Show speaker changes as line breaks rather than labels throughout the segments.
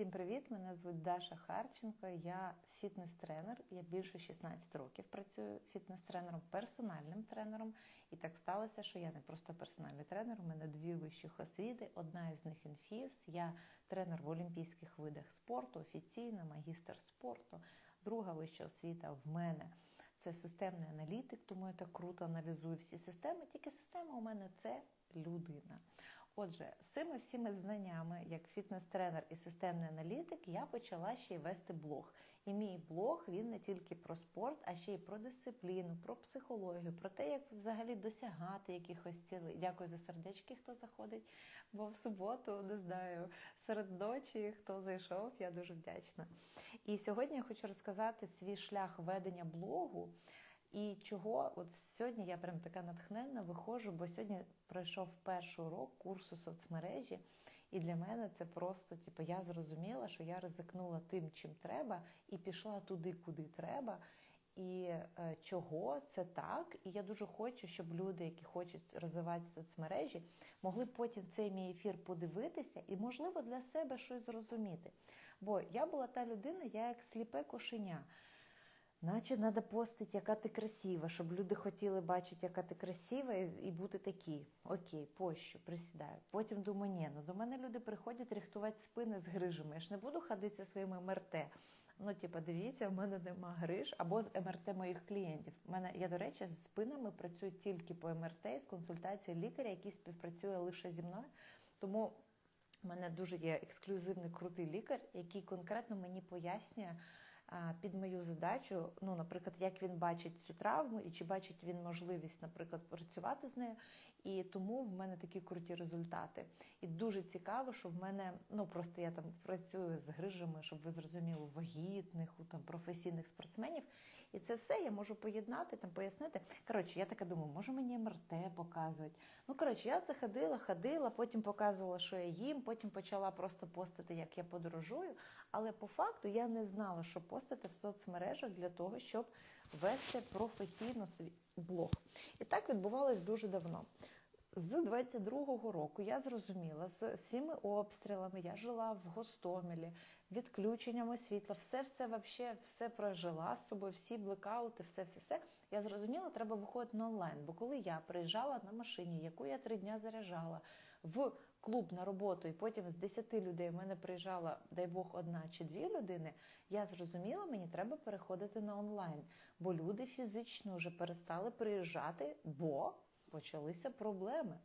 Всім привіт! Мене звуть Даша Харченко. Я фітнес-тренер. Я більше 16 років працюю фітнес-тренером, персональним тренером. І так сталося, що я не просто персональний тренер. У мене дві вищих освіти. Одна із них інфіз. Я тренер в олімпійських видах спорту, офіційна, магістр спорту. Друга вища освіта в мене це системний аналітик, тому я так круто аналізую всі системи. Тільки система у мене це людина. Отже, з цими всіми знаннями, як фітнес-тренер і системний аналітик, я почала ще й вести блог. І мій блог він не тільки про спорт, а ще й про дисципліну, про психологію, про те, як взагалі досягати якихось цілей. Дякую за сердечки, хто заходить. Бо в суботу не знаю, серед ночі хто зайшов, я дуже вдячна. І сьогодні я хочу розказати свій шлях ведення блогу. І чого от сьогодні я прям така натхненна виходжу, бо сьогодні пройшов перший урок курсу соцмережі, і для мене це просто, типу, я зрозуміла, що я ризикнула тим, чим треба, і пішла туди, куди треба. І е, чого це так? І я дуже хочу, щоб люди, які хочуть розвивати соцмережі, могли потім цей мій ефір подивитися і, можливо, для себе щось зрозуміти. Бо я була та людина, я як сліпе кошеня. Наче треба постити, яка ти красива, щоб люди хотіли бачити, яка ти красива, і бути такі. Окей, пощу, присідаю. Потім думаю, ні, ну до мене люди приходять рихтувати спини з грижами. Я ж не буду ходити зі своїми МРТ. Ну, типу, дивіться, в мене нема гриж або з МРТ моїх клієнтів. У мене я, до речі, з спинами працюю тільки по МРТ з консультації лікаря, який співпрацює лише зі мною. Тому в мене дуже є ексклюзивний крутий лікар, який конкретно мені пояснює під мою задачу, ну, наприклад, як він бачить цю травму, і чи бачить він можливість, наприклад, працювати з нею. І тому в мене такі круті результати. І дуже цікаво, що в мене, ну просто я там працюю з грижами, щоб ви зрозуміли, вагітних, у там професійних спортсменів. І це все я можу поєднати, там пояснити. Коротше, я така думаю, може мені МРТ показувати. Ну, коротше, я це ходила, ходила, потім показувала, що я їм, потім почала просто постити, як я подорожую. Але по факту я не знала, що постити в соцмережах для того, щоб вести професійно свій блог. І так відбувалось дуже давно. З 22-го року я зрозуміла, з всіми обстрілами я жила в Гостомелі, відключеннями світла, все все вообще, все прожила з собою, всі блекаути, все, все, все. Я зрозуміла, треба виходити на онлайн. Бо коли я приїжджала на машині, яку я три дня заряджала в клуб на роботу, і потім з 10 людей в мене приїжджала, дай Бог, одна чи дві людини, я зрозуміла, мені треба переходити на онлайн, бо люди фізично вже перестали приїжджати, бо почалися проблеми.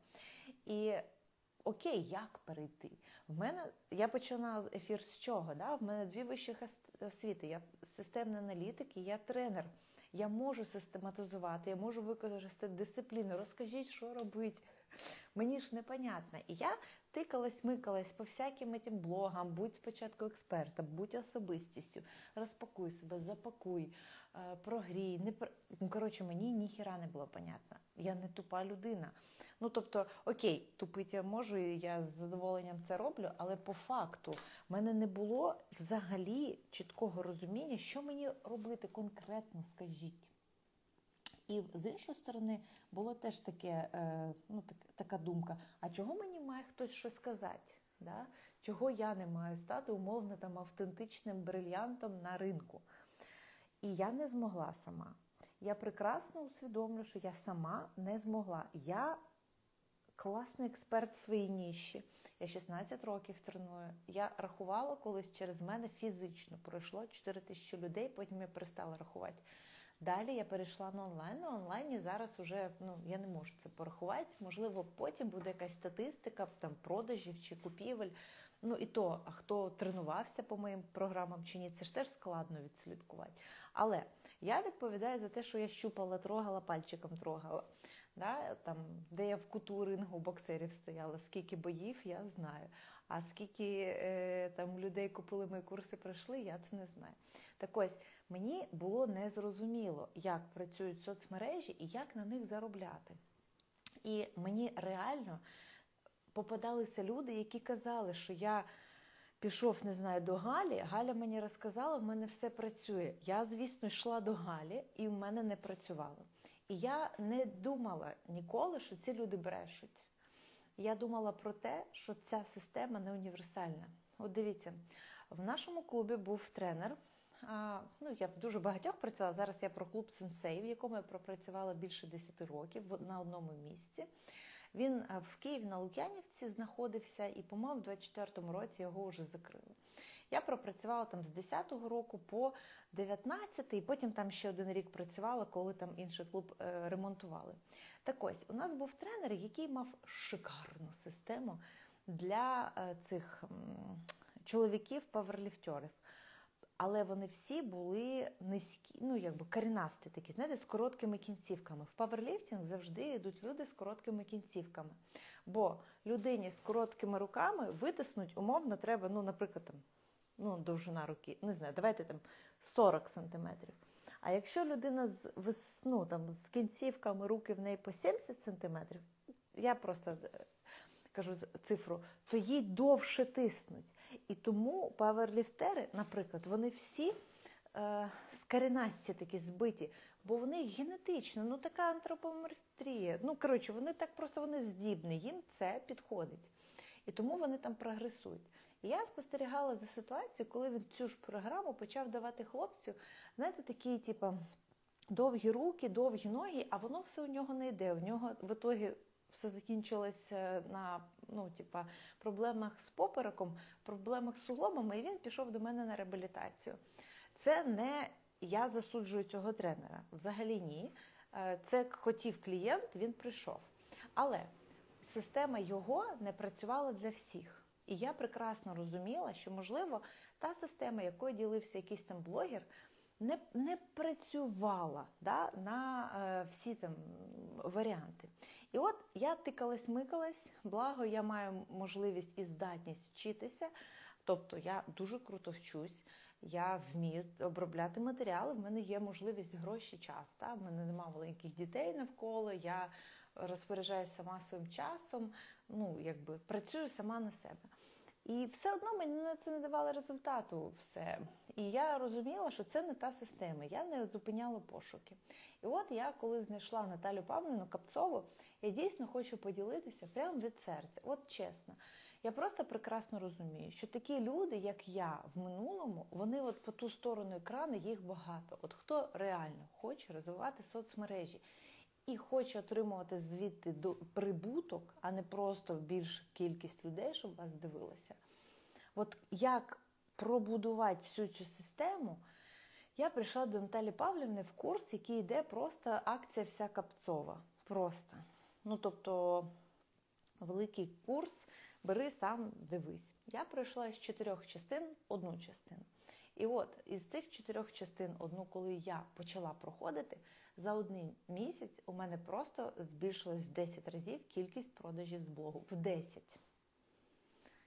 І окей, як перейти? В мене я починала ефір з чого? Да? В мене дві вищі освіти. Я системний аналітик і я тренер. Я можу систематизувати, я можу використати дисципліну. Розкажіть, що робити. Мені ж непонятно. І я тикалась, микалась по всяким этим блогам, будь спочатку експертом, будь особистістю, розпакуй себе, запакуй, е, прогрій. Не ну, коротше, мені ніхіра не було понятно. Я не тупа людина. Ну тобто, окей, тупити я можу, і я з задоволенням це роблю, але по факту в мене не було взагалі чіткого розуміння, що мені робити конкретно, скажіть. І з іншої сторони було теж таке, е, ну, так, така думка: а чого мені має хтось щось сказати? Да? Чого я не маю стати умовно там автентичним брильянтом на ринку? І я не змогла сама. Я прекрасно усвідомлю, що я сама не змогла. Я класний експерт в своїй ніші. Я 16 років треную. Я рахувала колись через мене фізично пройшло 4 тисячі людей, потім я перестала рахувати. Далі я перейшла на онлайн. На онлайні зараз вже ну я не можу це порахувати. Можливо, потім буде якась статистика там продажів чи купівель. Ну і то, а хто тренувався по моїм програмам чи ні, це ж теж складно відслідкувати. Але я відповідаю за те, що я щупала, трогала, пальчиком трогала. Да? Там, Де я в куту рингу боксерів стояла, скільки боїв, я знаю. А скільки е, там людей купили мої курси, пройшли, я це не знаю. Так ось мені було незрозуміло, як працюють соцмережі і як на них заробляти. І мені реально попадалися люди, які казали, що я пішов, не знаю, до Галі. Галя мені розказала, в мене все працює. Я, звісно, йшла до Галі, і в мене не працювало. І я не думала ніколи, що ці люди брешуть. Я думала про те, що ця система не універсальна. От дивіться, В нашому клубі був тренер. Ну, я в дуже багатьох працювала. Зараз я про клуб Сенсей, в якому я пропрацювала більше 10 років на одному місці. Він е, в Києві на Лук'янівці знаходився, і, по-моєму, в 24-му році його вже закрили. Я пропрацювала там з 10-го року по 19-й, і потім там ще один рік працювала, коли там інший клуб е, ремонтували. Так ось, у нас був тренер, який мав шикарну систему для е, цих чоловіків-паверліфтерів. Але вони всі були низькі, ну якби корінасті такі, знаєте, з короткими кінцівками. В паверліфтинг завжди йдуть люди з короткими кінцівками. Бо людині з короткими руками витиснуть умовно треба, ну, наприклад, там, ну, довжина руки, не знаю, давайте там 40 сантиметрів. А якщо людина з вис- ну, там, з кінцівками руки в неї по 70 сантиметрів, я просто кажу цифру, то їй довше тиснуть. І тому паверліфтери, наприклад, вони всі е, скарінасті такі збиті, бо вони генетично, ну така антропоморфія. Ну, коротше, вони так просто вони здібні, їм це підходить. І тому вони там прогресують. І я спостерігала за ситуацією, коли він цю ж програму почав давати хлопцю, знаєте, такі, типу, довгі руки, довгі ноги, а воно все у нього не йде. У нього в ітогі все закінчилось на ну, типа, проблемах з попереком, проблемах з суглобами, і він пішов до мене на реабілітацію. Це не я засуджую цього тренера. Взагалі ні. Е, Це хотів клієнт, він прийшов. Але система його не працювала для всіх. І я прекрасно розуміла, що, можливо, та система, якою ділився якийсь там блогер, не, не працювала да, на е, всі там варіанти. І от я тикалась, микалась, благо я маю можливість і здатність вчитися. Тобто я дуже круто вчусь, я вмію обробляти матеріали, в мене є можливість гроші час. Та? В мене немає маленьких дітей навколо, я розпоряджаюся сама своїм часом, ну, якби працюю сама на себе. І все одно мені на це не давало результату все. І я розуміла, що це не та система. Я не зупиняла пошуки. І от я, коли знайшла Наталю Павлівну Капцову, я дійсно хочу поділитися прямо від серця. От чесно. Я просто прекрасно розумію, що такі люди, як я в минулому, вони от по ту сторону екрану їх багато. От хто реально хоче розвивати соцмережі і хоче отримувати звідти до- прибуток, а не просто більша кількість людей, щоб вас дивилося. От як пробудувати всю цю систему, я прийшла до Наталі Павлівни в курс, який йде просто акція вся капцова. Просто. Ну, тобто, великий курс, бери сам дивись. Я пройшла з чотирьох частин одну частину. І от із цих чотирьох частин, одну, коли я почала проходити, за один місяць у мене просто збільшилось в 10 разів кількість продажів з блогу. В 10.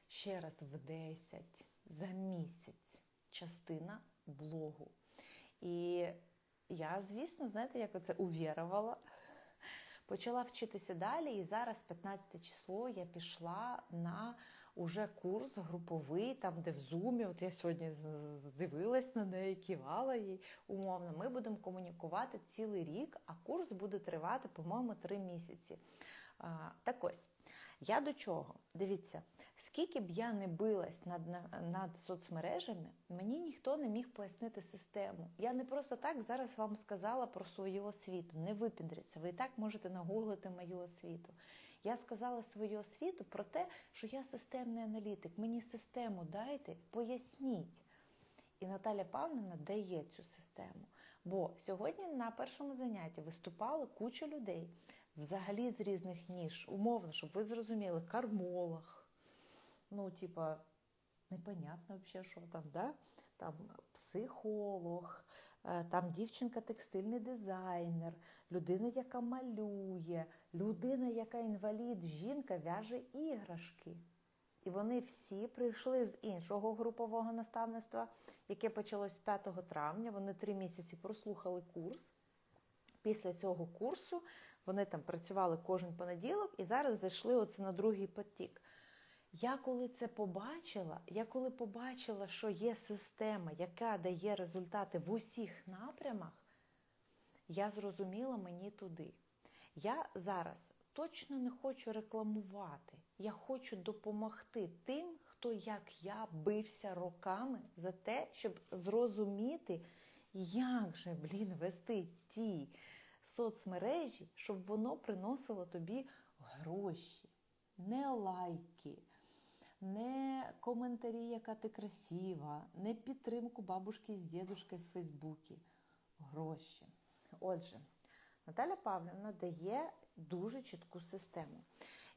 Ще раз в 10 за місяць частина блогу. І я, звісно, знаєте, як оце увірувала. Почала вчитися далі, і зараз, 15 число, я пішла на уже курс груповий, там, де в зумі. От я сьогодні дивилась на неї, кивала їй умовно. Ми будемо комунікувати цілий рік, а курс буде тривати, по-моєму, три місяці. Так ось, я до чого? Дивіться, скільки б я не билась над, над соцмережами, мені ніхто не міг пояснити систему. Я не просто так зараз вам сказала про свою освіту. Не випіндріться. Ви і так можете нагуглити мою освіту. Я сказала свою освіту про те, що я системний аналітик. Мені систему дайте, поясніть. І Наталя Павлівна дає цю систему. Бо сьогодні на першому занятті виступали куча людей, взагалі з різних ніж, умовно, щоб ви зрозуміли, кармолог, ну, типа, непонятно взагалі, що там, да? там психолог, там дівчинка текстильний дизайнер, людина, яка малює, людина, яка інвалід, жінка в'яже іграшки. І вони всі прийшли з іншого групового наставництва, яке почалось 5 травня. Вони три місяці прослухали курс. Після цього курсу вони там працювали кожен понеділок і зараз зайшли оце на другий потік. Я коли це побачила, я коли побачила, що є система, яка дає результати в усіх напрямах, я зрозуміла мені туди. Я зараз точно не хочу рекламувати. Я хочу допомогти тим, хто, як я, бився роками за те, щоб зрозуміти, як же, блін, вести ті соцмережі, щоб воно приносило тобі гроші, не лайки, не коментарі, яка ти красива, не підтримку бабушки з дідушкою в Фейсбуці. Гроші. Отже, Наталя Павлівна дає дуже чітку систему.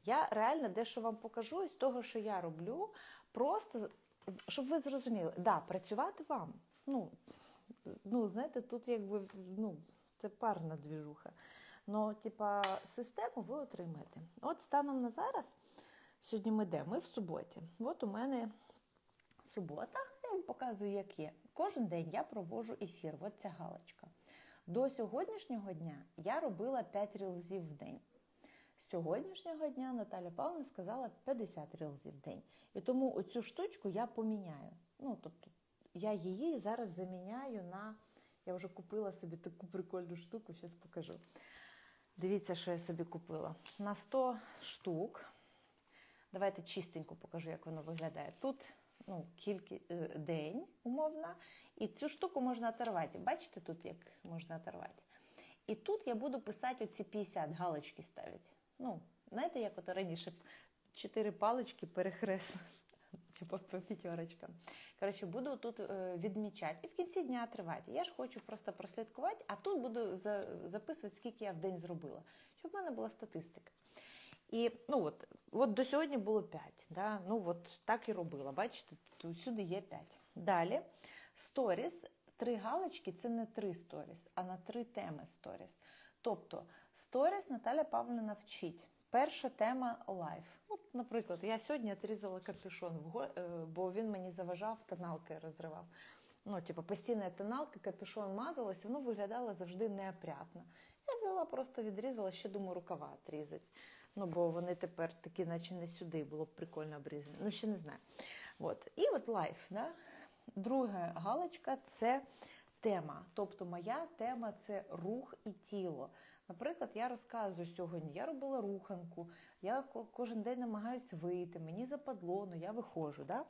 Я реально дещо вам покажу із того, що я роблю, просто щоб ви зрозуміли, да, працювати вам. Ну, ну знаєте, тут якби ну, це парна двіжуха. Ну, типа, систему ви отримаєте. От станом на зараз, сьогодні ми де? Ми в суботі. От у мене субота, я вам показую, як є. Кожен день я провожу ефір. От ця галочка. До сьогоднішнього дня я робила 5 рілзів в день. З сьогоднішнього дня Наталя Павловна сказала 50 рілзів в день. І тому оцю штучку я поміняю. Ну, тобто, я її зараз заміняю на. Я вже купила собі таку прикольну штуку, зараз покажу. Дивіться, що я собі купила. На 100 штук. Давайте чистенько покажу, як воно виглядає. Тут ну, кілька день, умовно, і цю штуку можна оторвати. Бачите, тут як можна оторвати. І тут я буду писати оці 50 галочки ставити. Ну, знаєте, як от раніше чотири палички перехресно, типу по п'ятерочкам. Коротше, буду тут відмічати і в кінці дня тривати. Я ж хочу просто прослідкувати, а тут буду записувати, скільки я в день зробила, щоб в мене була статистика. І ну от, от до сьогодні було 5. Да? Ну от так і робила. Бачите, тут сюди є 5. Далі сторіс, три галочки це не три сторіс, а на три теми сторіс. Тобто сторіс Наталя Павлівна вчить. Перша тема лайф. От, наприклад, я сьогодні отрізала капюшон, бо він мені заважав, тоналки розривав. Ну, типу, постійна тоналка, капюшон мазалась, воно виглядало завжди неопрятно. Я взяла, просто відрізала, ще думаю, рукава отрізати. Ну, бо вони тепер такі, наче не сюди, було б прикольно обрізані. Ну, ще не знаю. От. І от лайф. Да? Друга галочка це тема. Тобто моя тема це рух і тіло. Наприклад, я розказую сьогодні, я робила руханку, я кожен день намагаюся вийти, мені западло, ну я виходжу. Да?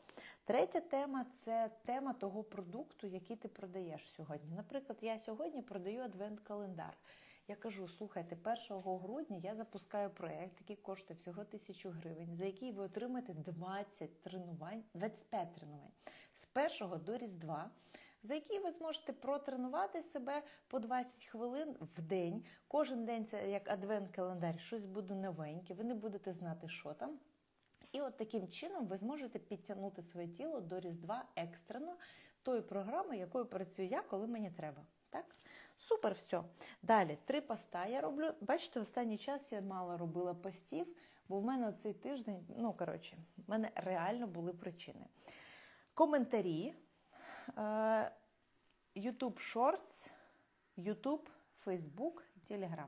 Третя тема це тема того продукту, який ти продаєш сьогодні. Наприклад, я сьогодні продаю адвент-календар. Я кажу, слухайте, 1 грудня я запускаю проєкт, який коштує всього тисячу гривень, за який ви отримаєте 20 тренувань, 25 тренувань з 1 до Різдва, за які ви зможете протренувати себе по 20 хвилин в день. Кожен день це як адвент-календар, щось буде новеньке, ви не будете знати, що там. І от таким чином ви зможете підтягнути своє тіло до Різдва екстрено тої програми, якою працюю я, коли мені треба. Так? Супер, все. Далі, три поста я роблю. Бачите, останній час я мало робила постів, бо в мене цей тиждень, ну, коротше, в мене реально були причини. Коментарі, YouTube Shorts, YouTube, Facebook, Telegram.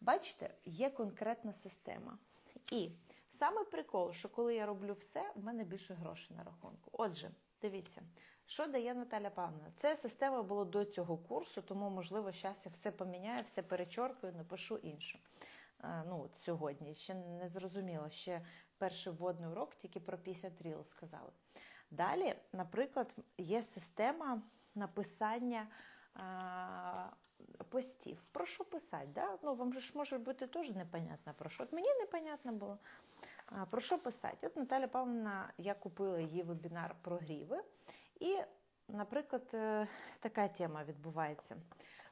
Бачите, є конкретна система. І саме прикол, що коли я роблю все, в мене більше грошей на рахунку. Отже, дивіться, що дає Наталя Павловна? Це система була до цього курсу, тому, можливо, зараз я все поміняю, все перечоркаю, напишу інше. Ну, от Сьогодні ще не зрозуміло, ще перший вводний урок тільки про 50 ріл сказали. Далі, наприклад, є система написання а, постів. Про що писати? Да? Ну, Вам ж може бути теж непонятно про що. От мені непонятно було. Про що писати? От Наталя Павловна, я купила її вебінар про гріви. І, наприклад, така тема відбувається.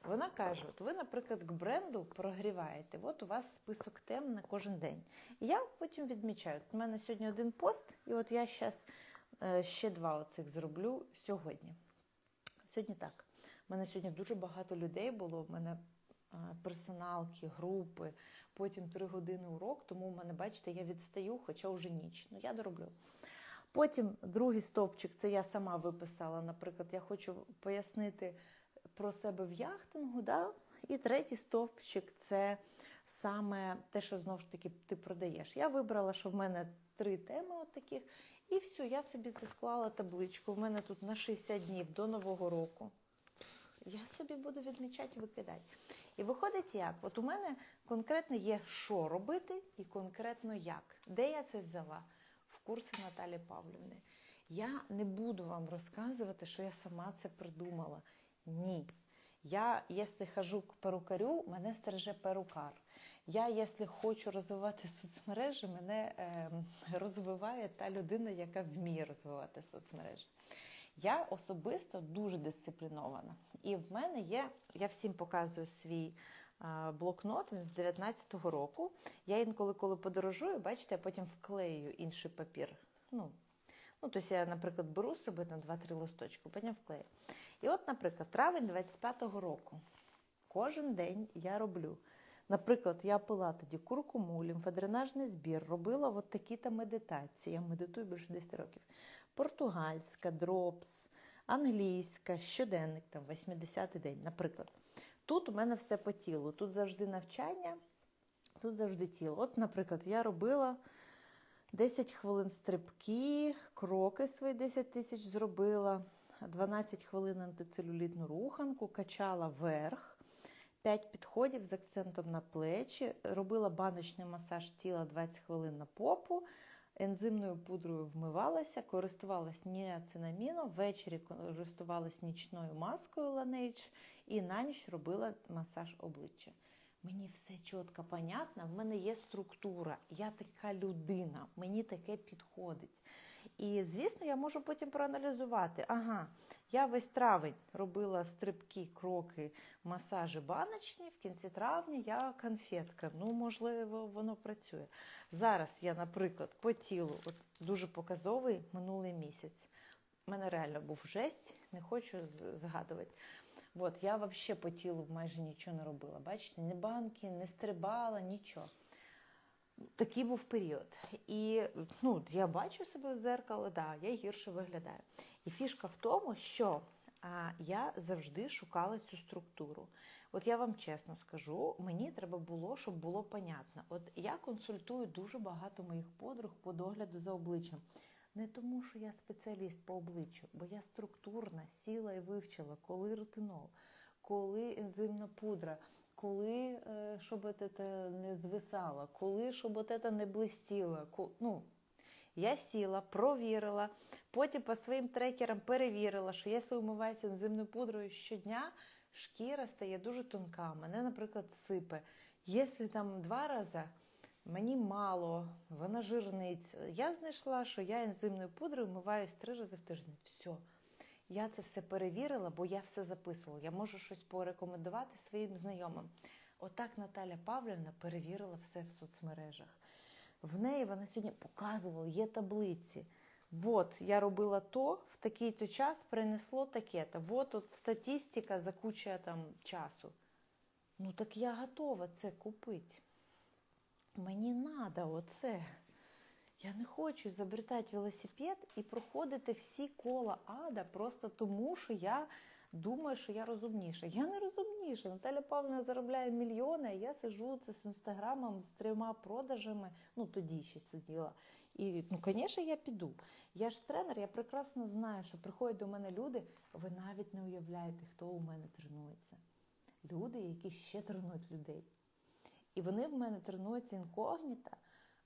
Вона каже: от ви, наприклад, к бренду прогріваєте, от у вас список тем на кожен день. І я потім відмічаю, от у мене сьогодні один пост, і от я зараз ще два оцих зроблю сьогодні. Сьогодні так. У мене сьогодні дуже багато людей було. У мене персоналки, групи, потім три години урок, тому в мене, бачите, я відстаю, хоча вже ніч. Ну, я дороблю. Потім другий стовпчик це я сама виписала. Наприклад, я хочу пояснити про себе в яхтингу. Да? І третій стовпчик це саме те, що знову ж таки ти продаєш. Я вибрала, що в мене три теми от таких. І все, я собі це склала табличку. У мене тут на 60 днів до Нового року. Я собі буду відмічати, викидати. І виходить як? От у мене конкретно є, що робити, і конкретно як. Де я це взяла? В курси Наталі Павлівни. Я не буду вам розказувати, що я сама це придумала. Ні. Я, якщо хожу к перукарю, мене стереже перукар. Я, якщо хочу розвивати соцмережі, мене е, розвиває та людина, яка вміє розвивати соцмережі. Я особисто дуже дисциплінована. І в мене є, я всім показую свій блокнот, він з 19-го року. Я інколи, коли подорожую, бачите, я потім вклею інший папір. Ну, ну тобто я, наприклад, беру собі на 2-3 листочки, потім вклею. І от, наприклад, травень 25-го року. Кожен день я роблю. Наприклад, я пила тоді куркуму, лімфодренажний збір, робила от такі-то медитації. Я медитую більше 10 років. Португальська, дропс, англійська, щоденник, там 80-й день, наприклад. Тут у мене все по тілу. Тут завжди навчання, тут завжди тіло. От, наприклад, я робила 10 хвилин стрибки, кроки свої 10 тисяч зробила, 12 хвилин антицелюлітну руханку, качала вверх. 5 підходів з акцентом на плечі, робила баночний масаж тіла 20 хвилин на попу, ензимною пудрою вмивалася, користувалась ніацинаміном, ввечері користувалась нічною маскою Laneige і на ніч робила масаж обличчя. Мені все чітко понятно, в мене є структура, я така людина, мені таке підходить. І, звісно, я можу потім проаналізувати. Ага, я весь травень робила стрибки, кроки, масажі баночні. В кінці травня я конфетка. Ну, можливо, воно працює. Зараз я, наприклад, по тілу, от дуже показовий минулий місяць. У мене реально був жесть, не хочу згадувати. От, я взагалі по тілу майже нічого не робила. Бачите, ні банки, не стрибала, нічого. Такий був період. І ну, я бачу себе в зеркало, да, я гірше виглядаю. І фішка в тому, що я завжди шукала цю структуру. От я вам чесно скажу, мені треба було, щоб було понятно. От я консультую дуже багато моїх подруг по догляду за обличчям. Не тому, що я спеціаліст по обличчю, бо я структурна, сіла і вивчила, коли ретинол, коли ензимна пудра коли щоб це не звисало, коли щоб це не блистіло. Ну, я сіла, провірила, потім по своїм трекерам перевірила, що якщо умиваюся ензимною пудрою щодня, шкіра стає дуже тонка. Мене, наприклад, сипе. Якщо там два рази, мені мало, вона жирниць. Я знайшла, що я ензимною пудрою вмиваюсь три рази в тиждень. Все. Я це все перевірила, бо я все записувала. Я можу щось порекомендувати своїм знайомим. Отак Наталя Павлівна перевірила все в соцмережах. В неї вона сьогодні показувала, є таблиці. От я робила то, в такий-то час принесло таке-то. От от статистика за куча там часу. Ну так я готова це купити. Мені треба оце. Я не хочу забертати велосипед і проходити всі кола ада просто тому, що я думаю, що я розумніша. Я не розумніша. Наталя Павловна заробляє мільйони, а я сиджу це з інстаграмом з трьома продажами. Ну тоді ще сиділа. І ну, звісно, я піду. Я ж тренер, я прекрасно знаю, що приходять до мене люди. Ви навіть не уявляєте, хто у мене тренується. Люди, які ще тренують людей. І вони в мене тренуються інкогніта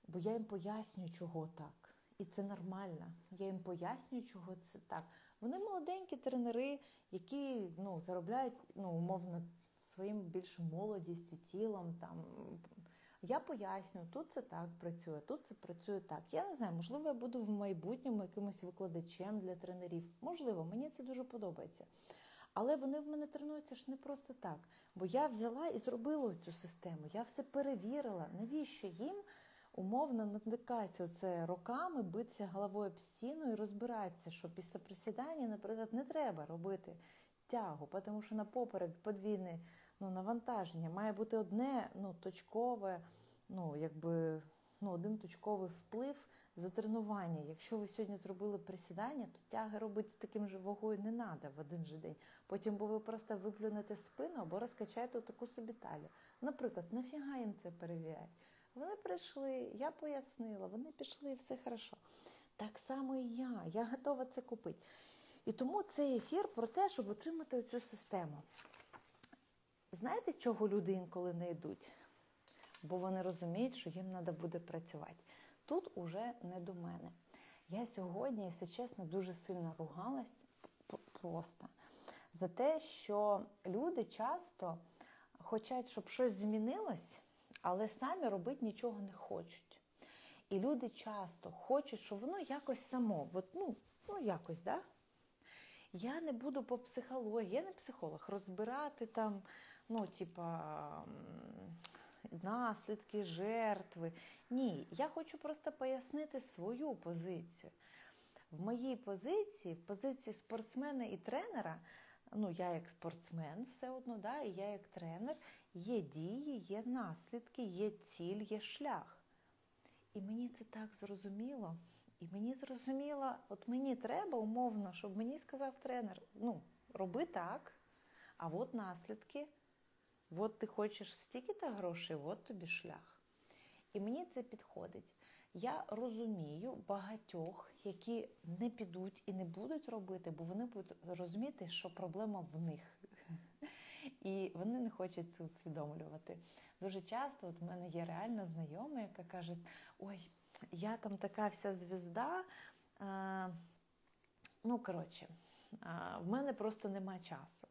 бо я їм пояснюю, чого так. І це нормально. Я їм пояснюю, чого це так. Вони молоденькі тренери, які ну, заробляють ну, умовно своїм більше молодістю, тілом. Там. Я пояснюю, тут це так працює, тут це працює так. Я не знаю, можливо, я буду в майбутньому якимось викладачем для тренерів. Можливо, мені це дуже подобається. Але вони в мене тренуються ж не просто так. Бо я взяла і зробила цю систему. Я все перевірила, навіщо їм умовно натикається це роками, битися головою об стіну і розбиратися, що після присідання, наприклад, не треба робити тягу, тому що на поперек подвійне ну, навантаження має бути одне ну, точкове, ну, якби, ну, один точковий вплив за тренування. Якщо ви сьогодні зробили присідання, то тяги робити з таким же вагою не треба в один же день. Потім бо ви просто виплюнете спину або розкачаєте таку собі талію. Наприклад, нафіга їм це перевіряють? Вони прийшли, я пояснила, вони пішли, все хорошо. Так само і я. Я готова це купити. І тому цей ефір про те, щоб отримати цю систему. Знаєте, чого люди інколи не йдуть? Бо вони розуміють, що їм треба буде працювати. Тут уже не до мене. Я сьогодні, якщо чесно, дуже сильно ругалась просто за те, що люди часто хочуть, щоб щось змінилось, але самі робити нічого не хочуть. І люди часто хочуть, щоб воно якось само, от, ну, ну якось, да? Я не буду по психології, я не психолог, розбирати там, ну, типа, наслідки, жертви. Ні, я хочу просто пояснити свою позицію. В моїй позиції, в позиції спортсмена і тренера, ну я як спортсмен все одно, да, і я як тренер, є дії, є наслідки, є ціль, є шлях. І мені це так зрозуміло. І мені зрозуміло, от мені треба умовно, щоб мені сказав тренер: ну, роби так, а от наслідки, от ти хочеш стільки-то грошей, от тобі шлях. І мені це підходить. Я розумію багатьох, які не підуть і не будуть робити, бо вони будуть розуміти, що проблема в них. І вони не хочуть це усвідомлювати. Дуже часто от в мене є реально знайома, яка каже: Ой, я там така вся звізда. А, ну, коротше, а, в мене просто нема часу.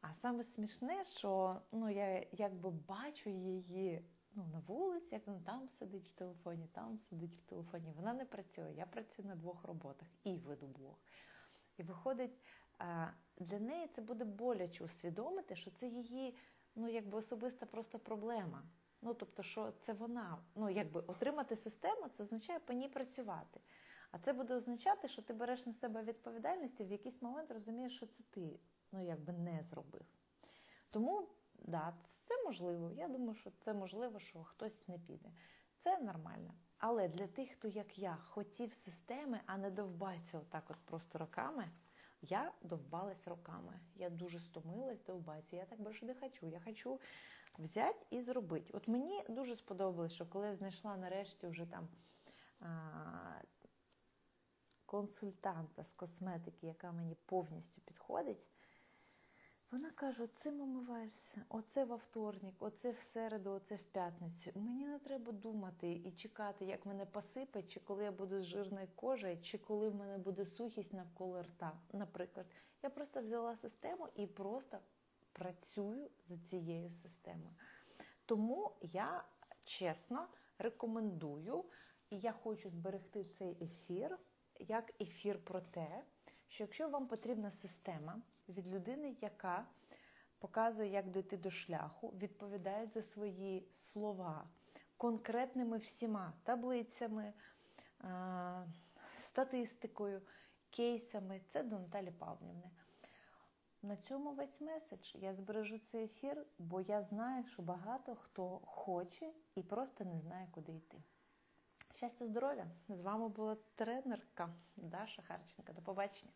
А саме смішне, що ну, я якби бачу її ну, на вулиці, як вона там сидить в телефоні, там сидить в телефоні. Вона не працює. Я працюю на двох роботах і веду блог. І виходить, для неї це буде боляче усвідомити, що це її ну, якби особиста просто проблема. Ну, тобто, що це вона, ну, якби отримати систему, це означає по ній працювати. А це буде означати, що ти береш на себе відповідальність і в якийсь момент розумієш, що це ти ну, якби не зробив. Тому, да, це можливо. Я думаю, що це можливо, що хтось не піде. Це нормально. Але для тих, хто, як я, хотів системи, а не довбаться отак от просто роками, я довбалась роками. Я дуже стомилась довбатися. Я так більше не хочу. Я хочу взяти і зробити. От мені дуже сподобалось, що коли я знайшла нарешті вже там а, консультанта з косметики, яка мені повністю підходить. Вона каже: цим омиваєшся, оце во вторник, оце в середу, оце в п'ятницю. Мені не треба думати і чекати, як мене посипать, чи коли я буду з жирною кожею, чи коли в мене буде сухість навколо рта. Наприклад, я просто взяла систему і просто працюю за цією системою. Тому я чесно рекомендую, і я хочу зберегти цей ефір як ефір про те, що якщо вам потрібна система від людини, яка показує, як дойти до шляху, відповідає за свої слова конкретними всіма таблицями, статистикою, кейсами, це до Наталі Павлівни. На цьому весь меседж. Я збережу цей ефір, бо я знаю, що багато хто хоче і просто не знає, куди йти. Щастя, здоров'я! З вами була тренерка Даша Харченка. До побачення!